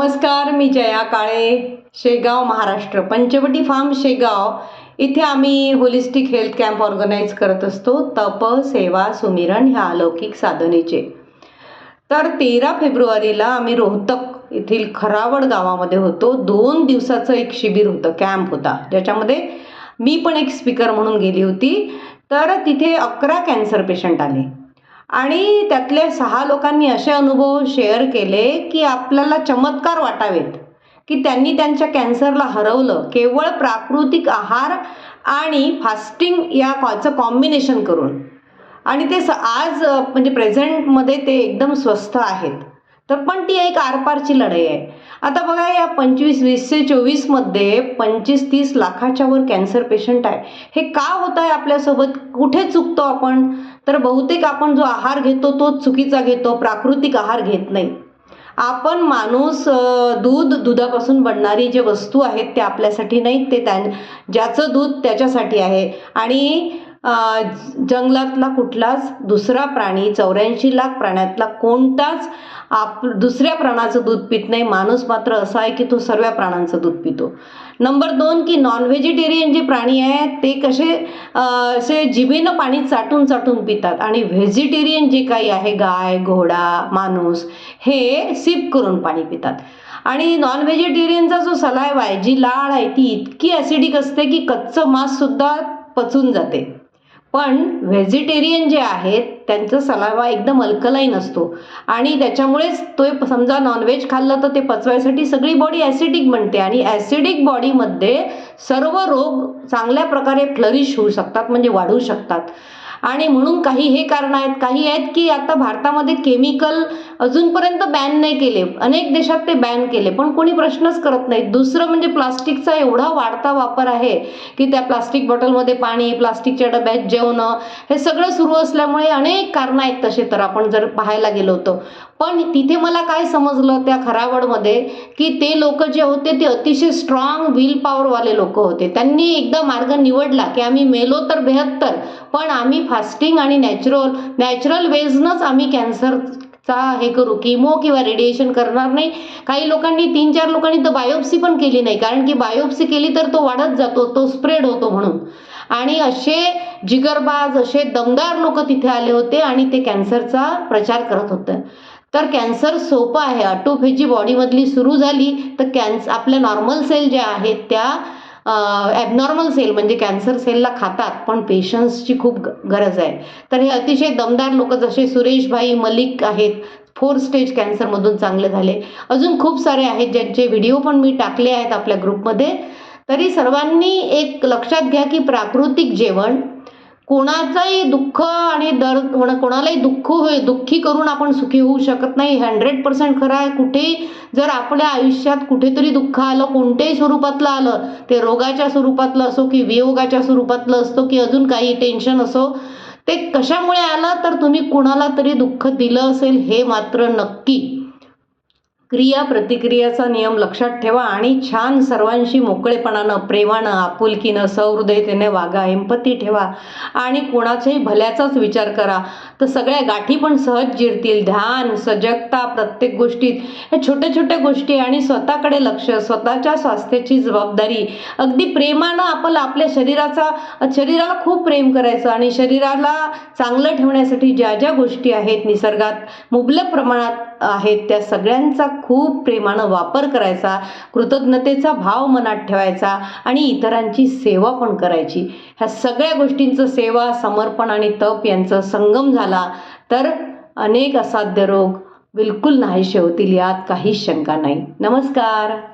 नमस्कार मी जया काळे शेगाव महाराष्ट्र. पंचवटी फार्म शेगाव. इथे आम्ही होलिस्टिक हेल्थ कॅम्प ऑर्गनाईज करत असतो. तप सेवा सुमिरण ह्या अलौकिक साधनेचे. तर तेरा फेब्रुवारीला आम्ही रोहतक येथील खरावड गावामध्ये होतो. दोन दिवसाचं एक शिबिर होतं कॅम्प होता. ज्याच्यामध्ये मी पण एक स्पीकर म्हणून गेली होती. तर तिथे अकरा कॅन्सर पेशंट आले. आणि त्यातल्या सहा लोकांनी असे अनुभव शेअर केले की आपल्याला चमत्कार वाटावेत. की त्यांनी त्यांच्या कॅन्सरला हरवलं. केवळ प्राकृतिक आहार आणि फास्टिंग या कॉचं कॉम्बिनेशन करून. आणि ते स आज म्हणजे प्रेझेंटमध्ये ते एकदम स्वस्थ आहेत. तर पण ती एक आरपारची लढाई आहे. आता बघा या पंचवीस वीसशे चोवीसमध्ये पंचवीस तीस लाखाच्या वर कॅन्सर पेशंट आहे. हे का होत आहे आपल्यासोबत? कुठे चुकतो आपण? तर बहुतेक आपण जो आहार घेतो तो चुकीचा घेतो. प्राकृतिक आहार घेत नाही. आपण माणूस दूध दुधापासून बनणारी जे वस्तू आहेत ते आपल्यासाठी नाही ते त्या ज्याचं दूध त्याच्यासाठी आहे. आणि जंगलातला कुठलाच दुसरा प्राणी चौऱ्याऐंशी लाख प्राण्यातला कोणताच आप दुसऱ्या प्राणाचं दूध पित नाही. माणूस मात्र असा आहे की तो सर्व प्राण्यांचं दूध पितो. नंबर दोन की नॉन व्हेजिटेरियन जे प्राणी आहेत ते कसे असे जिभेनं पाणी चाटून चाटून पितात. आणि व्हेजिटेरियन जे काही आहे गाय घोडा माणूस हे सिप करून पाणी पितात. आणि नॉन व्हेजिटेरियनचा जो सलाइवा आहे जी लाळ आहे ती इतकी ॲसिडिक असते की कच्चं मांससुद्धा पचून जाते. पण व्हेजिटेरियन जे आहेत त्यांचा सलावा एकदम अल्कलाईन असतो. आणि त्याच्यामुळेच तो समजा नॉनव्हेज खाल्लं तर ते पचवायसाठी सगळी बॉडी ॲसिडिक बनते आणि ॲसिडिक बॉडीमध्ये सर्व रोग चांगल्या प्रकारे फ्लरिश होऊ शकतात म्हणजे वाढू शकतात. आणि म्हणून काही हे कारण आहेत काही आहेत की आता भारतामध्ये केमिकल अजूनपर्यंत बॅन नाही केले. अनेक देशात ते बॅन केले. पण कोणी प्रश्नच करत नाहीत. दुसरं म्हणजे प्लास्टिकचा एवढा वाढता वापर आहे की त्या प्लास्टिक बॉटलमध्ये पाणी प्लास्टिकच्या डब्यात जेवणं हे सगळं सुरू असल्यामुळे अनेक कारणं आहेत तसे तर आपण जर पाहायला गेलो होतो. पण तिथे मला काय समजलं त्या खरावडमध्ये की ते लोक जे होते ते अतिशय स्ट्रॉंग विल पॉवरवाले लोक होते. त्यांनी एकदा मार्ग निवडला की आम्ही मेलो तर बेहत्तर पण आम्ही फास्टिंग आणि नॅचरल नॅचरल वेजनंच आम्ही कॅन्सरचा हे करू. किमो किंवा रेडिएशन करणार नाही. काही लोकांनी तीन चार लोकांनी तर बायोप्सी पण केली नाही. कारण की बायोप्सी केली तर तो वाढत जातो तो स्प्रेड होतो म्हणून. आणि असे जिगरबाज असे दमदार लोक तिथे आले होते आणि ते कॅन्सरचा प्रचार करत होते. तर कॅन्सर सोपं आहे. ऑटोफेजी बॉडीमधली सुरू झाली. तर कॅन्स आपल्या नॉर्मल सेल ज्या आहेत त्या ॲबनॉर्मल सेल म्हणजे कॅन्सर सेलला खातात पण पेशन्सची खूप ग गरज आहे. तर हे अतिशय दमदार लोक जसे सुरेशभाई मलिक आहेत फोर स्टेज कॅन्सरमधून चांगले झाले. अजून खूप सारे आहेत ज्यांचे व्हिडिओ पण मी टाकले आहेत आपल्या ग्रुपमध्ये तरी सर्वांनी एक लक्षात घ्या की प्राकृतिक जेवण कोणाचंही दुःख आणि दर कोणालाही दुःख होय दुःखी करून आपण सुखी होऊ शकत नाही. हंड्रेड पर्सेंट खरं आहे. कुठेही जर आपल्या आयुष्यात कुठेतरी दुःख आलं कोणत्याही स्वरूपातलं आलं ते रोगाच्या स्वरूपातलं असो की वियोगाच्या स्वरूपातलं असतो की अजून काही टेन्शन असो ते कशामुळे आलं तर तुम्ही कुणाला तरी दुःख दिलं असेल हे मात्र नक्की. क्रिया प्रतिक्रियाचा नियम लक्षात ठेवा आणि छान सर्वांशी मोकळेपणानं प्रेमानं आपुलकीनं सहृदयतेने वागा एम्पती ठेवा आणि कोणाच्याही भल्याचाच विचार करा. तर सगळ्या गाठी पण सहज जिरतील. ध्यान सजगता प्रत्येक गोष्टीत. ह्या छोट्या छोट्या गोष्टी आणि स्वतःकडे लक्ष स्वतःच्या स्वास्थ्याची जबाबदारी. अगदी प्रेमानं आपण आपल्या शरीराचा शरीराला खूप प्रेम करायचं आणि शरीराला चांगलं ठेवण्यासाठी ज्या ज्या गोष्टी आहेत निसर्गात मुबलक प्रमाणात आहेत. त्या सगळ्यांचा खूप प्रेमानं वापर करायचा कृतज्ञतेचा भाव मनात ठेवायचा आणि इतरांची सेवा पण करायची. ह्या सगळ्या गोष्टींचं सेवा समर्पण आणि तप यांचा संगम झाला तर अनेक असाध्य रोग बिलकुल नाहीसे होतील यात काहीच शंका नाही. नमस्कार.